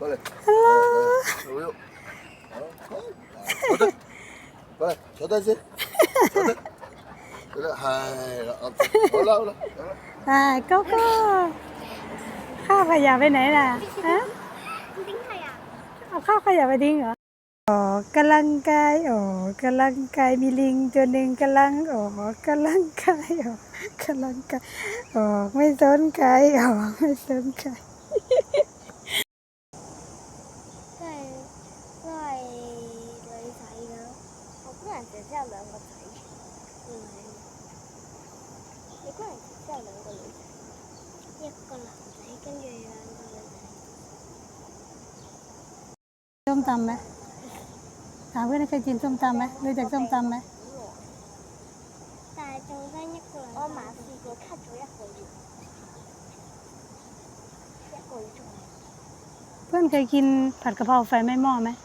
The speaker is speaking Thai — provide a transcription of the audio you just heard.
Böyle. Hello. Çadır. Böyle. Çadır sen. Çadır. Böyle. Hay. Ola ola. Ha, go go. ข้าวขยะไปไหนล่ะฮะทิ้งขยะเอาข้าวขยะไปทิ้งเหรออ๋อกำลังกายอ๋อกำลังกายมีลิงตัวหนึ่งกำลังอ๋อกำลังกายอ๋อกำลังกายอ๋อไม่สนใจอ๋อไม่สนใจ 个人就只有两个仔，唔系你个人就只有两个女仔，一个男仔跟住两个女仔。 ส้มตำไหมถามเพื่อนเคยกินส้มตำไหมรู้จักส้มตำไหม 但系仲得一个人。我马试过 cut 咗一个月，一个月仲 เพื่อนเคยกินผัดกะเพราไฟไม่หม้อไหม 系